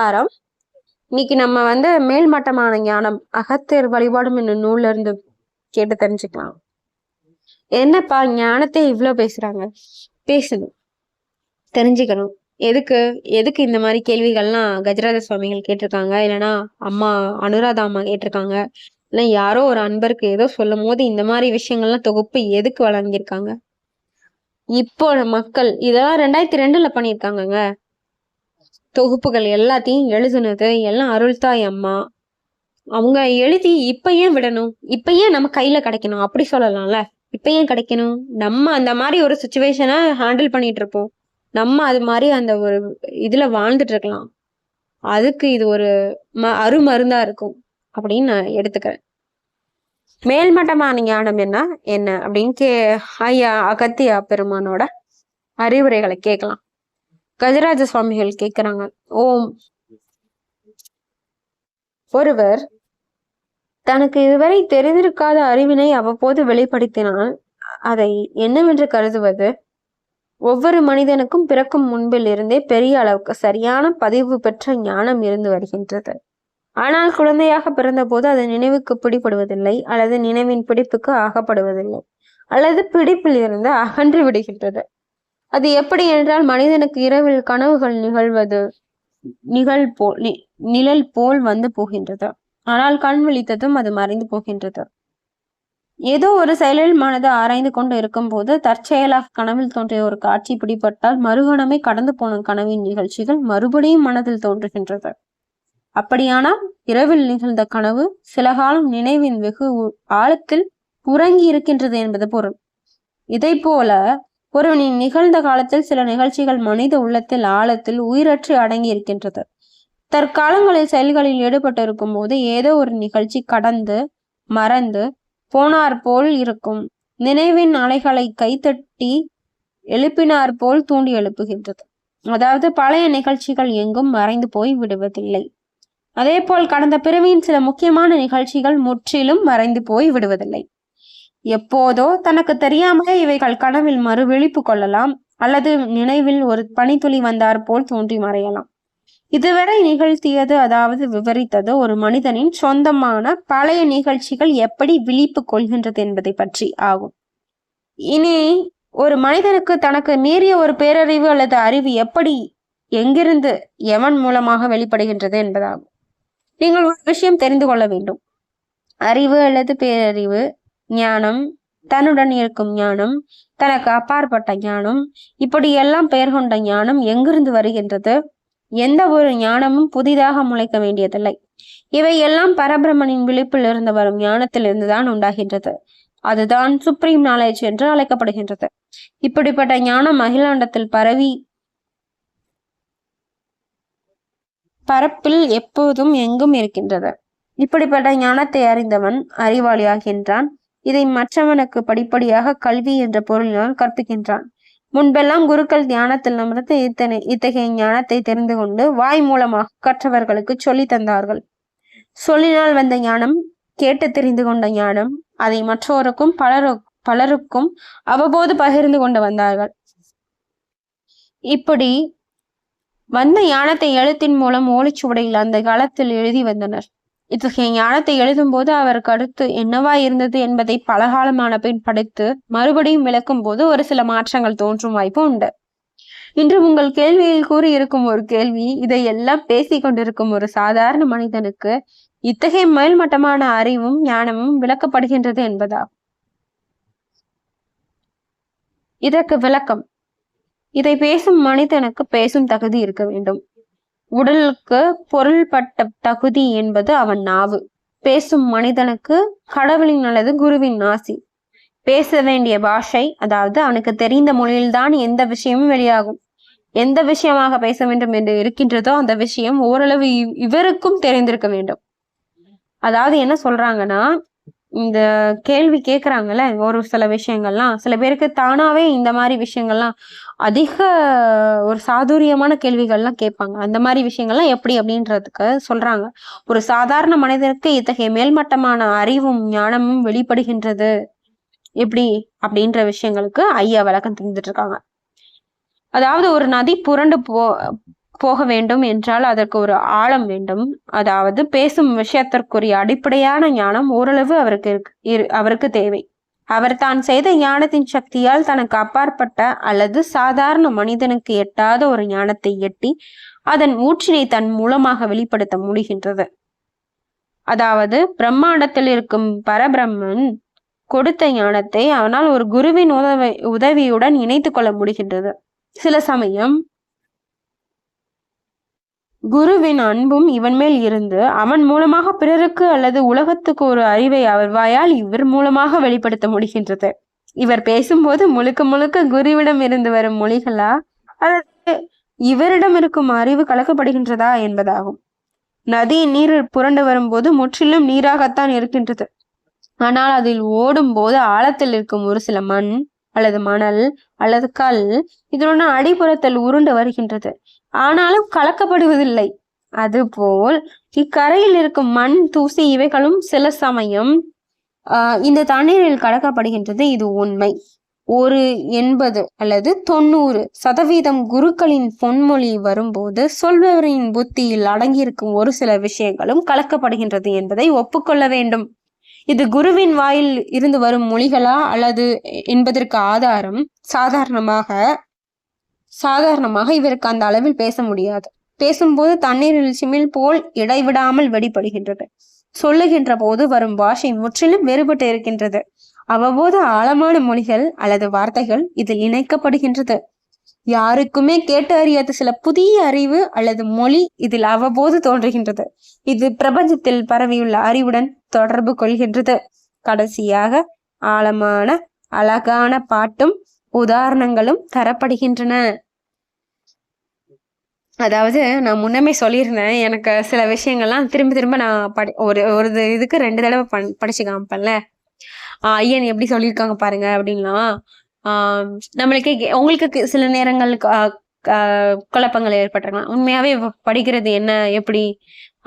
நமஸ்காரம் இன்னைக்கு நம்ம வந்து மேல்மட்டமான ஞானம் அகத்தியர் வழிபாடும் என்னும் நூல்ல இருந்து கேட்டு தெரிஞ்சுக்கலாம். என்னப்பா ஞானத்தை இவ்வளோ பேசுறாங்க? பேசணும். தெரிஞ்சுக்கணும். எதுக்கு எதுக்கு இந்த மாதிரி கேள்விகள்லாம் கஜராஜ சுவாமிகள் கேட்டிருக்காங்க? இல்லைன்னா அம்மா அனுராதா அம்மா கேட்டிருக்காங்க? இல்லை யாரோ ஒரு அன்பருக்கு ஏதோ சொல்லும் போது இந்த மாதிரி விஷயங்கள்லாம் தொகுப்பு எதுக்கு வழங்கியிருக்காங்க? இப்போ மக்கள் இதெல்லாம் ரெண்டாயிரத்தி ரெண்டுல பண்ணியிருக்காங்கங்க. தொகுப்புகள் எல்லாத்தையும் எழுதுனது எல்லாம் அருள்தாய் அம்மா. அவங்க எழுதி இப்ப ஏன் விடணும்? இப்ப ஏன் நம்ம கையில கிடைக்கணும்? அப்படி சொல்லலாம்ல. இப்ப ஏன் கிடைக்கணும்? நம்ம அந்த மாதிரி ஒரு சுச்சுவேஷனை ஹேண்டில் பண்ணிட்டு இருப்போம். நம்ம அது மாதிரி அந்த ஒரு இதுல வாழ்ந்துட்டு இருக்கலாம். அதுக்கு இது ஒரு ம அருமருந்தா இருக்கும். அப்படின்னு நான் எடுத்துக்கிறேன். மேல்மட்டமான ஞானம் என்ன? என்ன? அப்படின்னு கே ஐயா அகத்தியா பெருமானோட அறிவுரைகளை கேட்கலாம். கஜராஜ சுவாமிகள் கேட்கிறாங்க ஓம். ஒருவர் தனக்கு இதுவரை தெரிந்திருக்காத அறிவினை அவ்வப்போது வெளிப்படுத்தினால் அதை என்னவென்று கருதுவது? ஒவ்வொரு மனிதனுக்கும் பிறக்கும் முன்பில் இருந்தே பெரிய அளவுக்கு சரியான பதிவு பெற்ற ஞானம் இருந்து வருகின்றது. ஆனால் குழந்தையாக பிறந்தபோது அது நினைவுக்கு பிடிபடுவதில்லை அல்லது நினைவின் பிடிப்புக்கு ஆகப்படுவதில்லை அல்லது பிடிப்பில் இருந்து அகன்று விடுகின்றது. அது எப்படி என்றால் மனிதனுக்கு இரவில் கனவுகள் நிகழ்வது நிகழ் போல் நிழல் போல் வந்து போகின்றது. ஆனால் கண் விழித்ததும் அது மறைந்து போகின்றது. ஏதோ ஒரு செயலில் மனது ஆராய்ந்து கொண்டு இருக்கும் போது தற்செயலாக கனவில் தோன்றிய ஒரு காட்சி பிடிபட்டால் மறுகணமே கடந்து போன கனவின் நிகழ்ச்சிகள் மறுபடியும் மனதில் தோன்றுகின்றது. அப்படியானால் இரவில் நிகழ்ந்த கனவு சில காலம் நினைவின் வெகு ஆழத்தில் உறங்கி இருக்கின்றது என்பது பொருள். இதை போல ஒருவனின் நிகழ்ந்த காலத்தில் சில நிகழ்ச்சிகள் மனித உள்ளத்தில் ஆழத்தில் உயிரற்று அடங்கி இருக்கின்றது தற்காலங்களில் செயல்களில் ஈடுபட்டிருக்கும் போது ஏதோ ஒரு நிகழ்ச்சி கடந்து மறந்து போனார் போல் இருக்கும். நினைவின் அலைகளை கைத்தட்டி எழுப்பினார் போல் தூண்டி எழுப்புகின்றது. அதாவது பழைய நிகழ்ச்சிகள் எங்கும் மறைந்து போய் விடுவதில்லை. அதே போல் கடந்த பிறவியின் சில முக்கியமான நிகழ்ச்சிகள் முற்றிலும் மறைந்து போய் விடுவதில்லை. எப்போதோ தனக்கு தெரியாமலே இவைகள் கனவில் மறு விழிப்பு கொள்ளலாம் அல்லது நினைவில் ஒரு பனித்துளி வந்தார் போல் தோன்றி மறையலாம். இதுவரை நிகழ்த்தியது அதாவது விவரித்தது ஒரு மனிதனின் சொந்தமான பழைய நிகழ்ச்சிகள் எப்படி விழிப்பு கொள்கின்றது என்பதை பற்றி ஆகும். இனி ஒரு மனிதனுக்கு தனக்கு மீறிய ஒரு பேரறிவு அல்லது அறிவு எப்படி எங்கிருந்து எவன் மூலமாக வெளிப்படுகின்றது என்பதாகும். நீங்கள் ஒரு விஷயம் தெரிந்து கொள்ள வேண்டும். அறிவு அல்லது பேரறிவு ஞானம் தன்னுடன் இருக்கும் ஞானம் தனக்கு அப்பாற்பட்ட ஞானம் இப்படி எல்லாம் பெயர் கொண்ட ஞானம் எங்கிருந்து வருகின்றது? எந்த ஒரு ஞானமும் புதிதாக முளைக்க வேண்டியதில்லை. இவை எல்லாம் பரபிரமனின் விழிப்பில் இருந்து வரும் ஞானத்தில் தான் உண்டாகின்றது. அதுதான் சுப்ரீம் நாலேஜ் என்று அழைக்கப்படுகின்றது. இப்படிப்பட்ட ஞானம் அகிலாண்டத்தில் பரவி பரப்பில் எப்போதும் எங்கும் இருக்கின்றது. இப்படிப்பட்ட ஞானத்தை அறிந்தவன் அறிவாளியாகின்றான். இதை மற்றவனுக்கு படிப்படியாக கல்வி என்ற பொருளினால் கற்பிக்கின்றான். முன்பெல்லாம் குருக்கள் தியானத்தில் அமர்ந்து இத்தனை இத்தகைய ஞானத்தை தெரிந்து கொண்டு வாய் மூலமாக கற்றவர்களுக்கு சொல்லி தந்தார்கள். சொல்லினால் வந்த ஞானம் கேட்டு தெரிந்து கொண்ட ஞானம் அதை மற்றோருக்கும் பலரு பலருக்கும் அவ்வப்போது பகிர்ந்து கொண்டு வந்தார்கள். இப்படி வந்த ஞானத்தை எழுத்தின் மூலம் ஓலைச்சுவடையில் அந்த காலத்தில் எழுதி வந்தனர். இத்தகைய ஞானத்தை எழுதும்போது அவர் கருத்து என்னவா இருந்தது என்பதை பலகாலமான பின் படித்து மறுபடியும் விளக்கும் போது ஒரு சில மாற்றங்கள் தோன்றும் வாய்ப்பு உண்டு. இன்று உங்கள் கேள்வியில் கூறியிருக்கும் ஒரு கேள்வி இதையெல்லாம் பேசி கொண்டிருக்கும் ஒரு சாதாரண மனிதனுக்கு இத்தகைய மேல்மட்டமான அறிவும் ஞானமும் விளக்கப்படுகின்றது என்பதா? இதற்கு விளக்கம். இதை பேசும் மனிதனுக்கு பேசும் தகுதி இருக்க வேண்டும். உடலுக்கு பொருள்பட்ட தகுதி என்பது அவன் நாவு. பேசும் மனிதனுக்கு கடவுளின் அல்லது குருவின் ஆசி. பேச வேண்டிய பாஷை அதாவது அவனுக்கு தெரிந்த மொழியில்தான் எந்த விஷயமும் வெளியாகும். எந்த விஷயமாக பேச வேண்டும் என்று இருக்கின்றதோ அந்த விஷயம் ஓரளவு இவருக்கும் தெரிந்திருக்க வேண்டும். அதாவது என்ன சொல்றாங்கன்னா இந்த கேள்வி கேட்குறாங்கல்ல ஒரு சில விஷயங்கள்லாம். சில பேருக்கு தானாவே இந்த மாதிரி விஷயங்கள்லாம் அதிக ஒரு சாதுரியமான கேள்விகள்லாம் கேட்பாங்க. அந்த மாதிரி விஷயங்கள்லாம் எப்படி அப்படின்றதுக்கு சொல்றாங்க. ஒரு சாதாரண மனிதனுக்கு இத்தகைய மேல்மட்டமான அறிவும் ஞானமும் வெளிப்படுகின்றது எப்படி? அப்படின்ற விஷயங்களுக்கு ஐயா விளக்கம் தெரிஞ்சுட்டு இருக்காங்க. அதாவது ஒரு நதி புரண்டு போ போக வேண்டும் என்றால் அதற்கு ஒரு ஆழம் வேண்டும். அதாவது பேசும் விஷயத்திற்குரிய அடிப்படையான ஞானம் ஓரளவு அவருக்கு அவருக்கு தேவை. அவர் தான் செய்த ஞானத்தின் சக்தியால் தனக்கு அப்பாற்பட்ட அல்லது சாதாரண மனிதனுக்கு எட்டாத ஒரு ஞானத்தை எட்டி அதன் ஊற்றினை தன் மூலமாக வெளிப்படுத்த முடிகின்றது. அதாவது பிரம்மாண்டத்தில் இருக்கும் பரபிரம்மன் கொடுத்த ஞானத்தை அவனால் ஒரு குருவின் உதவி உதவியுடன் இணைத்து கொள்ள முடிகின்றது. சில சமயம் குருவின் அன்பும் இவன் மேல் இருந்து அவன் மூலமாக பிறருக்கு அல்லது உலகத்துக்கு ஒரு அறிவை அவர் வாயால் இவர் மூலமாக வெளிப்படுத்த முடிகின்றது. இவர் பேசும்போது முழுக்க முழுக்க குருவிடம் இருந்து வரும் மொழிகளா? அல்லது இவரிடம் இருக்கும் அறிவு கலக்கப்படுகின்றதா என்பதாகும். நதி நீர் புரண்டு வரும்போது முற்றிலும் நீராகத்தான் இருக்கின்றது. ஆனால் அதில் ஓடும் போது ஆழத்தில் இருக்கும் ஒரு சில மண் அல்லது மணல் அல்லது கல் இதனுடன் அடிப்புறத்தில் உருண்டு வருகின்றது. ஆனாலும் கலக்கப்படுவதில்லை. அதுபோல் இக்கரையில் இருக்கும் மண் தூசி இவைகளும் சில சமயம் இந்த தண்ணீரில் கலக்கப்படுகின்றது. இது உண்மை. ஒரு எண்பது அல்லது தொண்ணூறு சதவீதம் குருக்களின் பொன்மொழி வரும்போது சொல்பவரின் புத்தியில் அடங்கியிருக்கும் ஒரு சில விஷயங்களும் கலக்கப்படுகின்றது என்பதை ஒப்புக்கொள்ள வேண்டும். இது குருவின் வாயில் இருந்து வரும் மொழிகளா அல்லது என்பதற்கு ஆதாரம் சாதாரணமாக சாதாரணமாக இவருக்கு அந்த அளவில் பேச முடியாது. பேசும்போது தண்ணீரில் சிமிழ் போல் இடைவிடாமல் வெடிப்படுகின்றது சொல்லுகின்ற போது வரும் பாஷை முற்றிலும் வேறுபட்டு இருக்கின்றது. அவ்வப்போது ஆழமான மொழிகள் அல்லது வார்த்தைகள் இதில் இணைக்கப்படுகின்றது. யாருக்குமே கேட்டு அறியாத சில புதிய அறிவு அல்லது மொழி இதில் அவ்வப்போது தோன்றுகின்றது. இது பிரபஞ்சத்தில் பரவியுள்ள அறிவுடன் தொடர்பு கொள்கின்றது. கடைசியாக ஆழமான அழகான பாட்டும் உதாரணங்களும் தரப்படுகின்றன. அதாவது நான் முன்னமே சொல்லியிருந்தேன் எனக்கு சில விஷயங்கள்லாம் திரும்ப திரும்ப நான் படி ஒரு ஒரு இதுக்கு ரெண்டு தடவை பண் படிச்சு காமிப்பேன்ல. ஐயன் எப்படி சொல்லியிருக்காங்க பாருங்க அப்படின்லாம் நம்மளுக்கே உங்களுக்கு சில நேரங்கள் குழப்பங்கள் ஏற்பட்டிருக்கலாம். உண்மையாவே படிக்கிறது என்ன எப்படி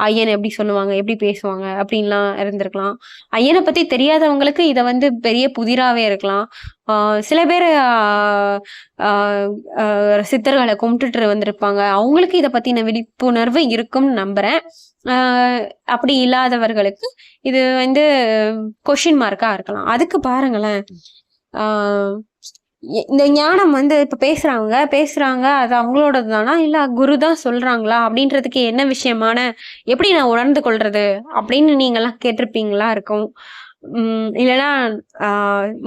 ஐயன் எப்படி சொல்லுவாங்க எப்படி பேசுவாங்க அப்படின்லாம் இருந்திருக்கலாம். ஐயனை பத்தி தெரியாதவங்களுக்கு இதை வந்து பெரிய புதிராவே இருக்கலாம். சில பேர் சித்தர்களை கும்பிட்டுட்டு வந்திருப்பாங்க. அவங்களுக்கு இதை பத்தின விழிப்புணர்வு இருக்கும்னு நம்புறேன். அப்படி இல்லாதவர்களுக்கு இது வந்து கொஷின் மார்க்கா இருக்கலாம். அதுக்கு பாருங்களேன். இந்த ஞானம் வந்து இப்போ பேசுகிறாங்க பேசுகிறாங்க அது அவங்களோடது தானா இல்லை குரு தான் சொல்கிறாங்களா அப்படின்றதுக்கு என்ன விஷயமான எப்படி நான் உணர்ந்து கொள்வது அப்படின்னு நீங்கள்லாம் கேட்டிருப்பீங்களா இருக்கும். இல்லைன்னா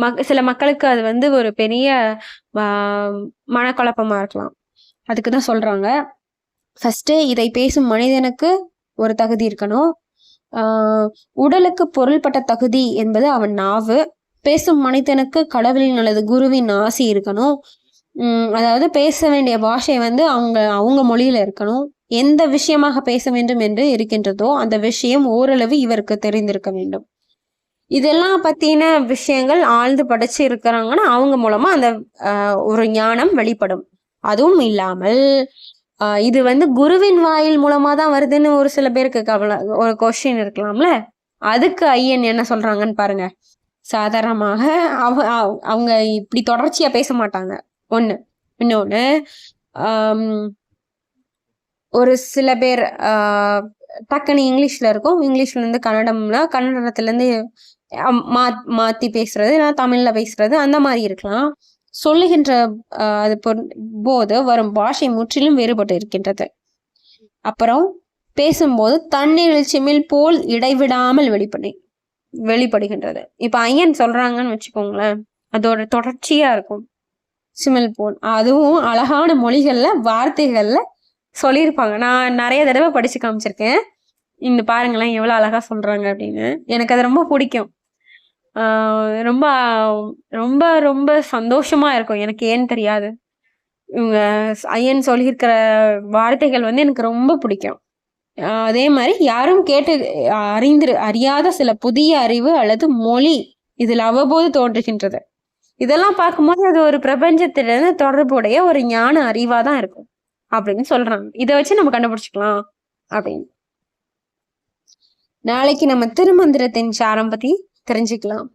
மக் சில மக்களுக்கு அது வந்து ஒரு பெரிய மனக்குழப்பமாக இருக்கலாம். அதுக்கு தான் சொல்கிறாங்க ஃபஸ்ட்டு இதை பேசும் மனிதனுக்கு ஒரு தகுதி இருக்கணும். உடலுக்கு பொருள்பட்ட தகுதி என்பது அவன் நாவு. பேசும் மனிதனுக்கு கடவுளின் அல்லது குருவின் ஆசி இருக்கணும். அதாவது பேச வேண்டிய பாஷை வந்து அவங்க அவங்க மொழியில இருக்கணும். எந்த விஷயமாக பேச வேண்டும் என்று இருக்கின்றதோ அந்த விஷயம் ஓரளவு இவருக்கு தெரிந்திருக்க வேண்டும். இதெல்லாம் பத்தின விஷயங்கள் ஆழ்ந்து படிச்சு இருக்கிறாங்கன்னா அவங்க மூலமா அந்த ஒரு ஞானம் வெளிப்படும். அதுவும் இல்லாமல் இது வந்து குருவின் வாயில் மூலமா தான் வருதுன்னு ஒரு சில பேருக்கு கவலை ஒரு கொஸ்டின் இருக்கலாம்ல அதுக்கு ஐயன் என்ன சொல்றாங்கன்னு பாருங்க. சாதாரணமாக அவ அவங்க இப்படி தொடர்ச்சியாக பேச மாட்டாங்க. ஒன்று இன்னொன்று ஒரு சில பேர் டக்குன்னு இங்கிலீஷில் இருக்கும். இங்கிலீஷ்லேருந்து கன்னடம்னா கன்னடத்துலேருந்து மா மாற்றி பேசுறது இல்லை தமிழில் பேசுறது அந்த மாதிரி இருக்கலாம். சொல்லுகின்ற அது போது வரும் பாஷை முற்றிலும் வேறுபட்டு இருக்கின்றது. அப்புறம் பேசும்போது தண்ணீர் சிமிழ் போல் இடைவிடாமல் வெளிப்படை வெளிப்படுகின்றது. இப்போ ஐயன் சொல்றாங்கன்னு வச்சுக்கோங்களேன் அதோட தொடர்ச்சியா இருக்கும். சிமிழ் போல். அதுவும் அழகான மொழிகள்ல வார்த்தைகள்ல சொல்லியிருப்பாங்க. நான் நிறைய தடவை படிச்சு காமிச்சிருக்கேன். இந்த பாருங்களேன் எவ்வளோ அழகா சொல்றாங்க அப்படின்னு. எனக்கு அது ரொம்ப பிடிக்கும். ரொம்ப ரொம்ப ரொம்ப சந்தோஷமா இருக்கும். எனக்கு ஏன்னு தெரியாது. இவங்க ஐயன் சொல்லியிருக்கிற வார்த்தைகள் வந்து எனக்கு ரொம்ப பிடிக்கும். அதே மாதிரி யாரும் கேட்டு அறிந்து அறியாத சில புதிய அறிவு அல்லது மொழி இதில் அவ்வப்போது தோன்றுகின்றது. இதெல்லாம் பார்க்கும்போது அது ஒரு பிரபஞ்சத்திலிருந்து தொடர்புடைய ஒரு ஞான அறிவாக தான் இருக்கும் அப்படின்னு சொல்றாங்க. இதை வச்சு நம்ம கண்டுபிடிச்சிக்கலாம் அப்படின்னு. நாளைக்கு நம்ம திருமந்திரத்தின் சாரம் பத்தி தெரிஞ்சுக்கலாம்.